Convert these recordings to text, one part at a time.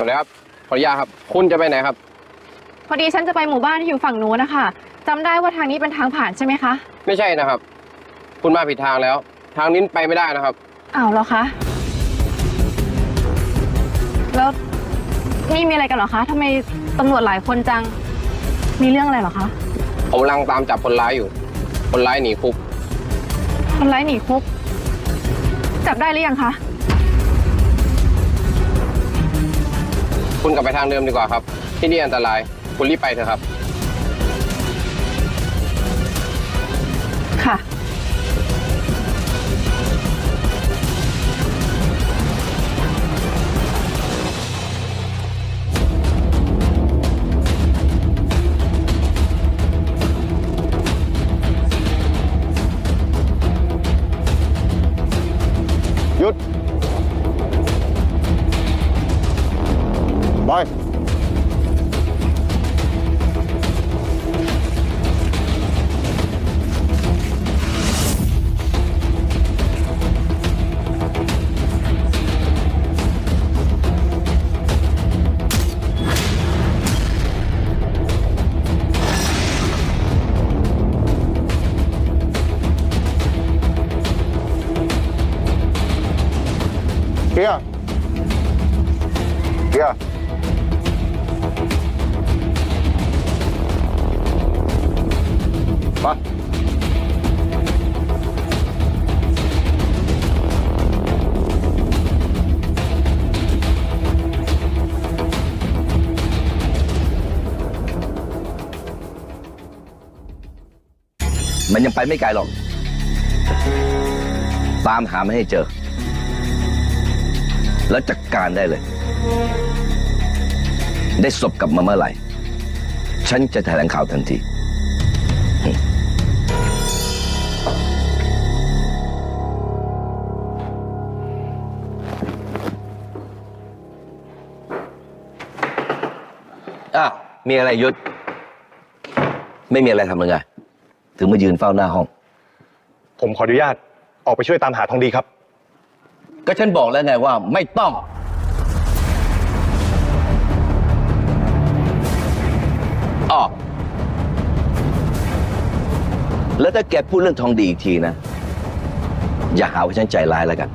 วัสดีครับ ขออนุญาตครับ คุณจะไปไหนครับ พอดีฉันจะไปหมู่บ้านที่อยู่ฝั่งนู้นนะคะจำได้ว่าทางนี้เป็นทางผ่านใช่ไหมคะไม่ใช่นะครับ คุณมาผิดทางแล้ว ทางนี้ไปไม่ได้นะครับ อ้าวเหรอคะ แล้วนี่มีอะไรกันเหรอคะทำไมตำรวจหลายคนจัง มีเรื่องอะไรเหรอคะ ผมกำลังตามจับคนร้ายอยู่ คนร้ายหนีคุก คนร้ายหนีคุก จับได้หรือยังคะ คุณกลับไปทางเดิมดีกว่าครับ ที่นี่อันตราย คุณรีบไปเถอะครับ บอย เกียร์เกียร์มามันยังไปไม่ไกลหรอก ตามหาไม่ให้เจอ แล้วจัดการได้เลย ได้ศพกลับมาเมื่อไหร่ ฉันจะแถลงข่าวทันที มีอะไรยุทธไม่มีอะไรทำเลยไง ถึงมายืนเฝ้าหน้าห้อง ผมขออนุญาตออกไปช่วยตามหาทองดีครับ ก็ฉันบอกแล้วไงว่าไม่ต้อง ออก แล้วถ้าแกพูดเรื่องทองดีอีกทีนะ อย่าหาว่าฉันใจร้ายแล้วกัน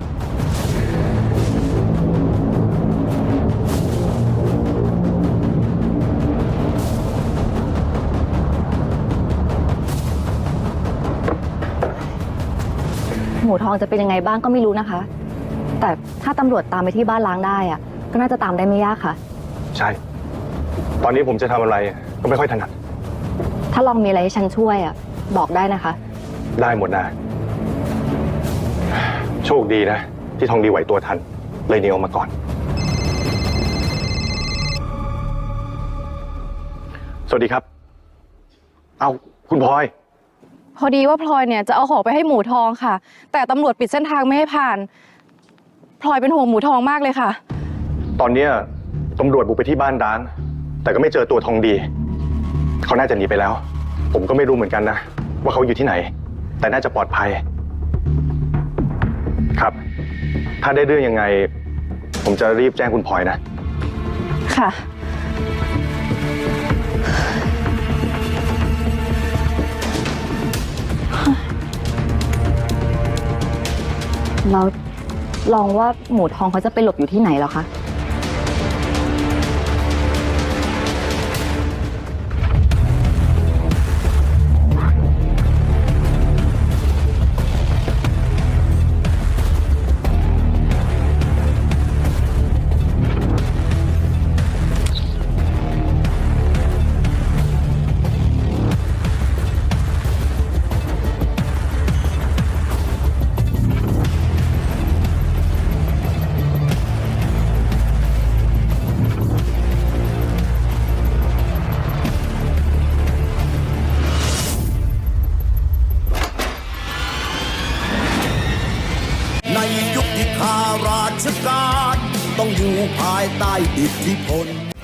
หมูทองจะเป็นยังไงบ้างก็ไม่รู้นะคะ แต่ถ้าตำรวจตามไปที่บ้านล้างได้อะก็น่าจะตามได้ไม่ยากค่ะ ใช่ ตอนนี้ผมจะทำอะไรก็ไม่ค่อยถนัด ถ้าลองมีอะไรให้ฉันช่วยอะบอกได้นะคะ ได้หมดนะโชคดีนะ ที่ทองดีไหวตัวทัน เลยหนีออกมาก่อน สวัสดีครับ เอาคุณพลอย พอดีว่าพลอยเนี่ยจะเอาของไปให้หมูทองค่ะ แต่ตำรวจปิดเส้นทางไม่ให้ผ่าน พลอยเป็นห่วงหมูทองมากเลยค่ะ ตอนเนี้ยตำรวจบุกไปที่บ้านร้าง แต่ก็ไม่เจอตัวทองดี เขาน่าจะหนีไปแล้ว ผมก็ไม่รู้เหมือนกันนะ ว่าเขาอยู่ที่ไหน แต่น่าจะปลอดภัย ครับ ถ้าได้เรื่องยังไง ผมจะรีบแจ้งคุณพลอยนะ ค่ะ แล้วลองว่าหมูทองเขาจะไปหลบอยู่ที่ไหนเหรอคะ ชการต้องอยู่ภายใต้อิทธิพล